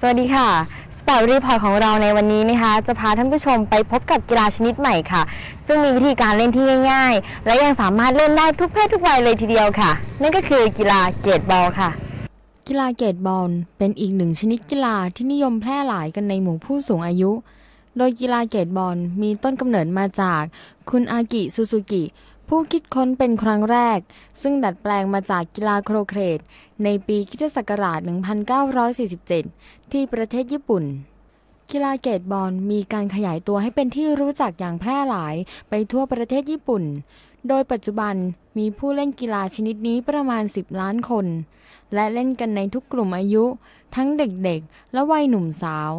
สวัสดีค่ะสปอร์ตรีพอร์ตของเราในวันนี้นะคะ จะพาท่านผู้ชมไปพบกับกีฬาชนิดใหม่ค่ะ ซึ่งมีวิธีการเล่นที่ง่าย ๆ และยังสามารถเล่นได้ทุกเพศทุกวัยเลยทีเดียวค่ะ นั่นก็คือกีฬาเกตบอลค่ะ กีฬาเกตบอลเป็นอีกหนึ่งชนิดกีฬาที่นิยมแพร่หลายกันในหมู่ผู้สูงอายุ โดยกีฬาเกตบอลมีต้นกำเนิดมาจาก คุณอากิซูซูกิ ผู้คิดค้นเป็นครั้งแรก ซึ่งดัดแปลงมาจากกีฬาโครเครตในปีคิศักราช 1947 ที่ประเทศญี่ปุ่น กีฬาเกตบอลมีการขยายตัวให้เป็นที่รู้จักอย่างแพร่หลายไปทั่วประเทศญี่ปุ่น โดยปัจจุบันมีผู้เล่นกีฬาชนิดนี้ประมาณ 10 ล้านคน และเล่นกันในทุกกลุ่มอายุ ทั้งเด็กๆ และวัยหนุ่มสาว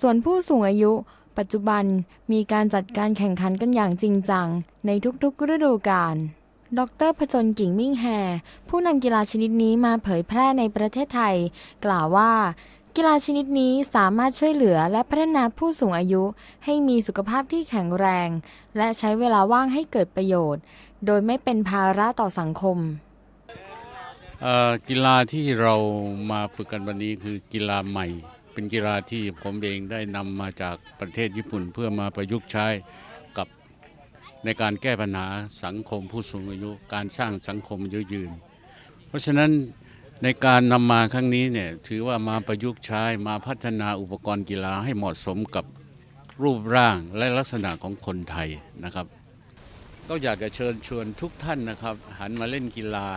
ส่วนผู้สูงอายุ ปัจจุบันมีการจัดการแข่งขันกันอย่างจริงจัง ในทุกๆฤดูกาล ดรผจญกิ่งมิ่งแฮ ผู้นำกีฬาชนิดนี้มาเผยแพร่ในประเทศไทย กล่าวว่า กีฬาชนิดนี้สามารถช่วยเหลือและพัฒนาผู้สูงอายุ ให้มีสุขภาพที่แข็งแรง และใช้เวลาว่างให้เกิดประโยชน์ โดยไม่เป็นภาระต่อสังคมกีฬาที่เรามาฝึกกันวันนี้คือกีฬาใหม่ เป็นกีฬาที่ผมเองได้นำมาจากประเทศญี่ปุ่น เพื่อมาประยุกต์ใช้กับในการแก้ปัญหาสังคมผู้สูงอายุ การสร้างสังคมอายุยืน เพราะฉะนั้นในการนำมาครั้งนี้เนี่ยถือว่ามาประยุกต์ใช้มาพัฒนาอุปกรณ์กีฬาให้เหมาะสมกับรูปร่างและลักษณะของคนไทยนะครับ ก็อยากจะเชิญชวนทุกท่านนะครับ หันมาเล่นกีฬา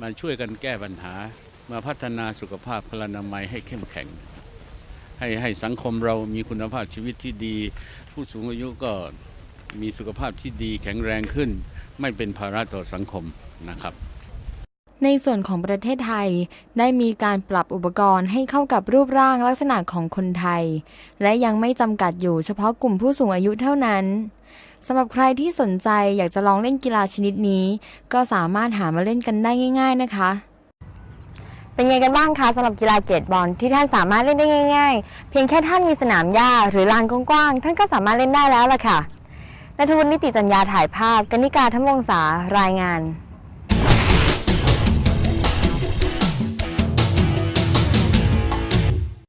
มาช่วยกันแก้ปัญหา มาพัฒนาสุขภาพพลานามัยให้เข้มแข็ง ให้ให้สังคมเรามีคุณภาพชีวิตที่ดี ผู้สูงอายุก็มีสุขภาพที่ดีแข็งแรงขึ้น ไม่เป็นภาระต่อสังคมนะครับ ในส่วนของประเทศไทยได้มีการปรับอุปกรณ์ให้เข้ากับรูปร่างลักษณะของคนไทย และยังไม่จำกัดอยู่เฉพาะกลุ่มผู้สูงอายุเท่านั้นสำหรับใครที่สนใจอยากจะลองเล่นกีฬาชนิดนี้ ก็สามารถหามาเล่นกันได้ง่าย ๆ นะคะ เป็นไงกันบ้างคะสำหรับกีฬาเกตบอลที่ท่านสามารถเล่นได้ง่าย ๆ เพียงแค่ท่านมีสนามหญ้าหรือลานกว้างๆท่านก็สามารถเล่นได้แล้วล่ะค่ะนัทวุฒินิติจัญญาถ่ายภาพกนิกาทั้งวงศารายงาน